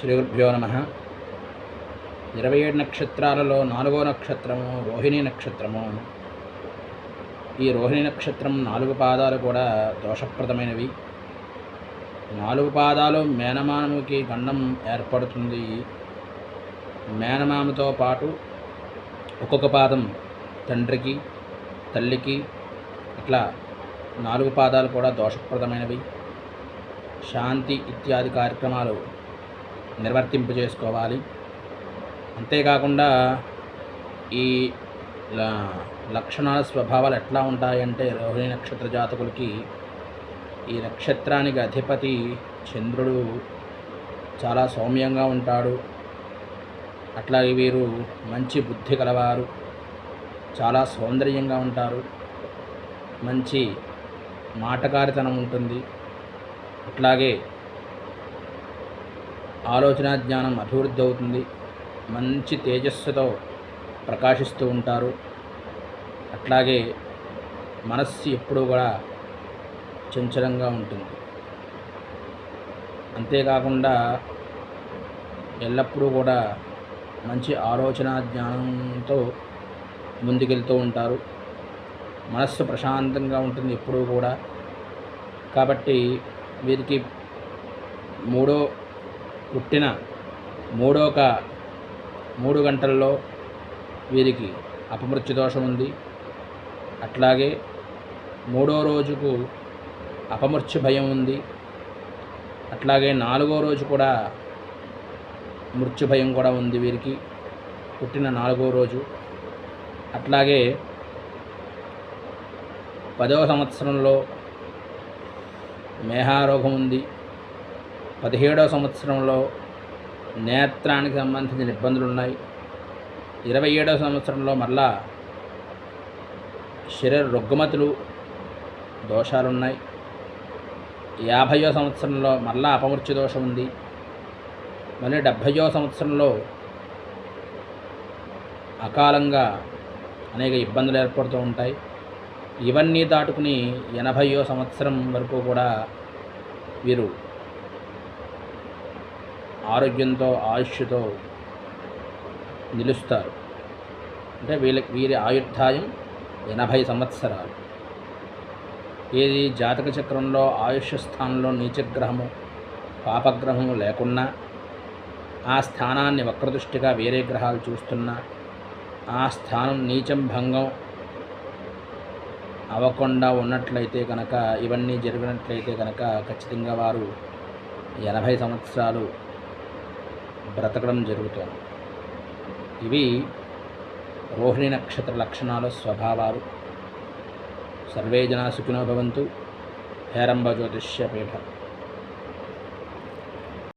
శ్రీ గురుభ్యో నమ. ఇరవై ఏడు నక్షత్రాలలో నాలుగో నక్షత్రము రోహిణి నక్షత్రము. ఈ రోహిణి నక్షత్రం నాలుగు పాదాలు కూడా దోషప్రదమైనవి. నాలుగు పాదాలు మేనమానముకి గండం ఏర్పడుతుంది. మేనమామతో పాటు ఒక్కొక్క పాదం తండ్రికి తల్లికి ఇట్లా నాలుగు పాదాలు కూడా దోషప్రదమైనవి. శాంతి ఇత్యాది కార్యక్రమాలు నిర్వర్తింపు చేసుకోవాలి అంతేకాకుండా ఈ లక్షణాల స్వభావాలు ఎట్లా ఉంటాయంటే రోహిణి నక్షత్ర జాతకులకి ఈ నక్షత్రానికి అధిపతి చంద్రుడు చాలా సౌమ్యంగా ఉంటాడు. అట్లాగే వీరు మంచి బుద్ధి కలవారు చాలా సౌందర్యంగా ఉంటారు. మంచి మాటకారితనం ఉంటుంది. అట్లాగే ఆలోచన జ్ఞానం అభివృద్ధి అవుతుంది. మంచి తేజస్సుతో ప్రకాశిస్తూ ఉంటారు. అట్లాగే మనస్సు ఎప్పుడూ కూడా చంచలంగా ఉంటుంది. అంతేకాకుండా ఎల్లప్పుడూ కూడా మంచి ఆలోచన జ్ఞానంతో ముందుకెళ్తూ ఉంటారు. మనస్సు ప్రశాంతంగా ఉంటుంది ఎప్పుడూ కూడా. కాబట్టి వీరికి మూడో పుట్టిన మూడోక మూడు గంటల్లో వీరికి అపమృత్యు దోషం ఉంది. అట్లాగే మూడో రోజుకు అపమృత్యు భయం ఉంది. అట్లాగే నాలుగో రోజు కూడా మృత్యు భయం కూడా ఉంది వీరికి. పుట్టిన నాలుగో రోజు. అట్లాగే పదవ సంవత్సరంలో మేహారోగం ఉంది. పదిహేడవ సంవత్సరంలో నేత్రానికి సంబంధించిన ఇబ్బందులు ఉన్నాయి ఇరవై ఏడవ సంవత్సరంలో మరలా శరీర రుగ్మతులు దోషాలు ఉన్నాయి యాభైయో సంవత్సరంలో మరలా అపమృత్యు దోషం ఉంది. మళ్ళీ డెబ్భయో సంవత్సరంలో అకాలంగా అనేక ఇబ్బందులు ఏర్పడుతూ ఉంటాయి. ఇవన్నీ దాటుకుని ఎనభైయో సంవత్సరం వరకు కూడా వీరు ఆరోగ్యంతో ఆయుష్తో నిలుస్తారు. అంటే వీళ్ళకి వీరి ఆయుర్ధాయం ఎనభై సంవత్సరాలు. ఏది జాతక చక్రంలో ఆయుష్ స్థానంలో నీచగ్రహము పాపగ్రహము లేకున్నా ఆ స్థానాన్ని వక్రదృష్టిగా వేరే గ్రహాలు చూస్తున్నా ఆ స్థానం నీచం భంగం అవ్వకుండా ఉన్నట్లయితే కనుక ఇవన్నీ జరిగినట్లయితే కనుక ఖచ్చితంగా వారు ఎనభై సంవత్సరాలు బ్రతకడం జరుగుతుంది. ఇవి రోహిణి నక్షత్ర లక్షణాలు స్వభావాలు. సర్వే జనా సుఖినో భవంతు. హేరంబ జ్యోతిష్య పీఠం.